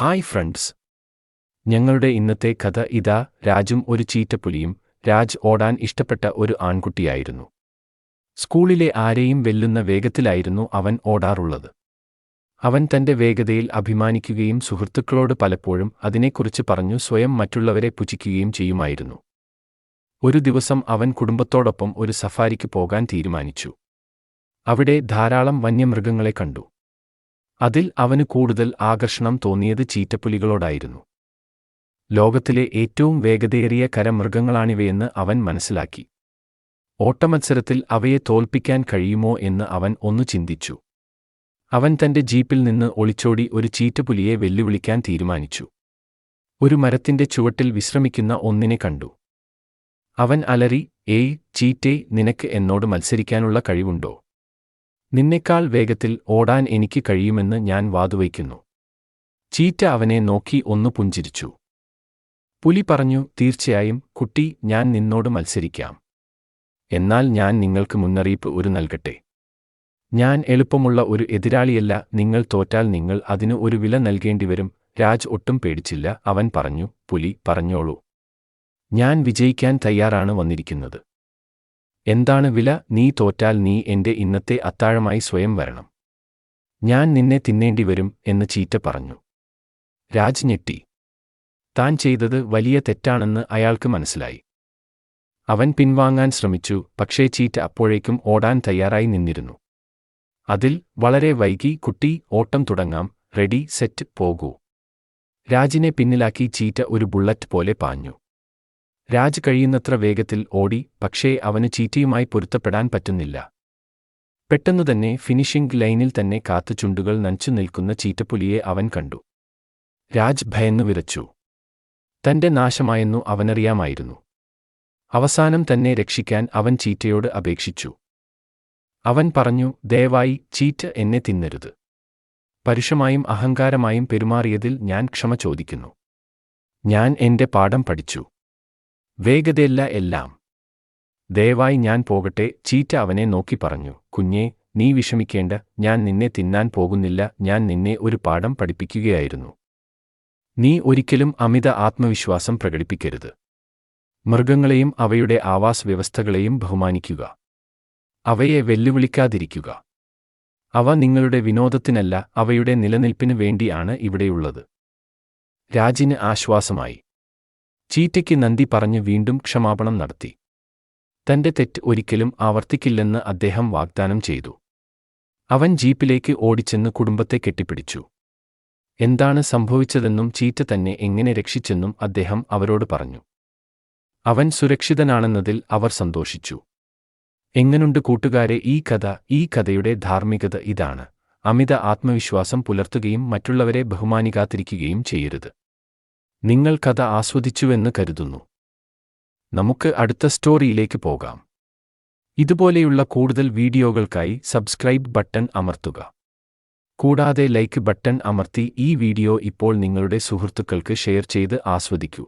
Hi friends. ഞങ്ങളുടെ ഇന്നത്തെ കഥ ഇതാ രാജും ഒരു ചീറ്റപ്പുലിയും രാജ് ഓടാൻ ഇഷ്ടപ്പെട്ട ഒരു ആൺകുട്ടിയായിരുന്നു. സ്കൂളിലെ ആരെയും വെല്ലുന്ന വേഗത്തിലായിരുന്നു അവൻ ഓടാറുള്ളത്. അവൻ തന്റെ വേഗതയിൽ അഭിമാനിക്കുകയും സുഹൃത്തുക്കളോട് പലപ്പോഴും അതിനെക്കുറിച്ച് പറഞ്ഞു സ്വയം മറ്റുള്ളവരെ പുച്ഛിക്കുകയും ചെയ്യുമായിരുന്നു. ഒരു ദിവസം അവൻ കുടുംബത്തോടൊപ്പം ഒരു സഫാരിക്ക് പോകാൻ തീരുമാനിച്ചു. അവിടെ ധാരാളം വന്യമൃഗങ്ങളെ കണ്ടു. അതിൽ അവന് കൂടുതൽ ആകർഷണം തോന്നിയത് ചീറ്റപ്പുലികളോടായിരുന്നു. ലോകത്തിലെ ഏറ്റവും വേഗതയേറിയ കരമൃഗങ്ങളാണിവയെന്ന് അവൻ മനസ്സിലാക്കി. ഓട്ടമത്സരത്തിൽ അവയെ തോൽപ്പിക്കാൻ കഴിയുമോ എന്ന് അവൻ ഒന്നു ചിന്തിച്ചു. അവൻ തന്റെ ജീപ്പിൽ നിന്ന് ഒളിച്ചോടി ഒരു ചീറ്റപ്പുലിയെ വെല്ലുവിളിക്കാൻ തീരുമാനിച്ചു. ഒരു മരത്തിന്റെ ചുവട്ടിൽ വിശ്രമിക്കുന്ന ഒന്നിനെ കണ്ടു. അവൻ അലറി ഏയ് ചീറ്റേ നിനക്ക് എന്നോട് മത്സരിക്കാനുള്ള കഴിവുണ്ടോ? നിന്നെക്കാൾ വേഗത്തിൽ ഓടാൻ എനിക്ക് കഴിയുമെന്ന് ഞാൻ വാതുവയ്ക്കുന്നു. ചീറ്റ അവനെ നോക്കി ഒന്നു പുഞ്ചിരിച്ചു. പുലി പറഞ്ഞു തീർച്ചയായും കുട്ടി ഞാൻ നിന്നോട് മത്സരിക്കാം. എന്നാൽ ഞാൻ നിങ്ങൾക്ക് മുന്നറിയിപ്പ് ഒരു നൽകട്ടെ. ഞാൻ എളുപ്പമുള്ള ഒരു എതിരാളിയല്ല നിങ്ങൾ തോറ്റാൽ നിങ്ങൾ അതിന് ഒരു വില നൽകേണ്ടിവരും രാജ് ഒട്ടും പേടിച്ചില്ല. അവൻ പറഞ്ഞു പുലി പറഞ്ഞോളൂ. ഞാൻ വിജയിക്കാൻ തയ്യാറാണ് വന്നിരിക്കുന്നത്. എന്താണ് വില? നീ തോറ്റാൽ നീ എന്റെ ഇന്നത്തെ അത്താഴമായി സ്വയം വരണം. ഞാൻ നിന്നെ തിന്നേണ്ടി വരും എന്ന് ചീറ്റ പറഞ്ഞു. രാജ് ഞെട്ടി. താൻ ചെയ്തത് വലിയ തെറ്റാണെന്ന് അയാൾക്ക് മനസ്സിലായി. അവൻ പിൻവാങ്ങാൻ ശ്രമിച്ചു പക്ഷേ ചീറ്റ അപ്പോഴേക്കും ഓടാൻ തയ്യാറായി നിന്നിരുന്നു. അതിൽ വളരെ വൈകി കുട്ടി ഓട്ടം തുടങ്ങാം റെഡി സെറ്റ് പോകൂ. രാജിനെ പിന്നിലാക്കി ചീറ്റ ഒരു ബുള്ളറ്റ് പോലെ പാഞ്ഞു. രാജ് കഴിയുന്നത്ര വേഗത്തിൽ ഓടി പക്ഷേ അവന് ചീറ്റയുമായി പൊരുത്തപ്പെടാൻ പറ്റുന്നില്ല. പെട്ടെന്നുതന്നെ ഫിനിഷിംഗ് ലൈനിൽ തന്നെ കാത്തു ചുണ്ടുകൾ നനച്ചു നിൽക്കുന്ന ചീറ്റപ്പുലിയെ അവൻ കണ്ടു. രാജ് ഭയന്നു വിറച്ചു. തന്റെ നാശമായെന്നു അവനറിയാമായിരുന്നു. അവസാനം തന്നെ രക്ഷിക്കാൻ അവൻ ചീറ്റയോട് അപേക്ഷിച്ചു. അവൻ പറഞ്ഞു ദയവായി ചീറ്റ എന്നെ തിന്നരുത്. പരുഷമായും അഹങ്കാരമായും പെരുമാറിയതിൽ ഞാൻ ക്ഷമ ചോദിക്കുന്നു. ഞാൻ എന്റെ പാഠം പഠിച്ചു. വേഗതയല്ല എല്ലാം. ദയവായി ഞാൻ പോകട്ടെ ചീറ്റ അവനെ നോക്കി പറഞ്ഞു. കുഞ്ഞേ നീ വിഷമിക്കേണ്ട ഞാൻ നിന്നെ തിന്നാൻ പോകുന്നില്ല ഞാൻ നിന്നെ ഒരു പാഠം പഠിപ്പിക്കുകയായിരുന്നു. നീ ഒരിക്കലും അമിത ആത്മവിശ്വാസം പ്രകടിപ്പിക്കരുത്. മൃഗങ്ങളെയും അവയുടെ ആവാസ വ്യവസ്ഥകളെയും ബഹുമാനിക്കുക. അവയെ വെല്ലുവിളിക്കാതിരിക്കുക. അവ നിങ്ങളുടെ വിനോദത്തിനല്ല അവയുടെ നിലനിൽപ്പിന് വേണ്ടിയാണ് ഇവിടെയുള്ളത്. രാജിന് ആശ്വാസമായി. ചീറ്റയ്ക്ക് നന്ദി പറഞ്ഞ് വീണ്ടും ക്ഷമാപണം നടത്തി. തന്റെ തെറ്റ് ഒരിക്കലും ആവർത്തിക്കില്ലെന്ന് അദ്ദേഹം വാഗ്ദാനം ചെയ്തു. അവൻ ജീപ്പിലേക്ക് ഓടിച്ചെന്ന് കുടുംബത്തെ കെട്ടിപ്പിടിച്ചു. എന്താണ് സംഭവിച്ചതെന്നും ചീറ്റ തന്നെ എങ്ങനെ രക്ഷിച്ചെന്നും അദ്ദേഹം അവരോട് പറഞ്ഞു. അവൻ സുരക്ഷിതനാണെന്നതിൽ അവർ സന്തോഷിച്ചു. എങ്ങനുണ്ട് കൂട്ടുകാരെ ഈ കഥ ഈ കഥയുടെ ധാർമ്മികത ഇതാണ്. അമിത ആത്മവിശ്വാസം പുലർത്തുകയും മറ്റുള്ളവരെ ബഹുമാനിക്കാതിരിക്കുകയും ചെയ്യരുത്. നിങ്ങൾ കഥ ആസ്വദിച്ചുവെന്ന് കരുതുന്നു. നമുക്ക് അടുത്ത സ്റ്റോറിയിലേക്ക് പോകാം. ഇതുപോലെയുള്ള കൂടുതൽ വീഡിയോകൾക്കായി സബ്സ്ക്രൈബ് ബട്ടൺ അമർത്തുക. കൂടാതെ ലൈക്ക് ബട്ടൺ അമർത്തി ഈ വീഡിയോ ഇപ്പോൾ നിങ്ങളുടെ സുഹൃത്തുക്കൾക്ക് ഷെയർ ചെയ്ത് ആസ്വദിക്കൂ.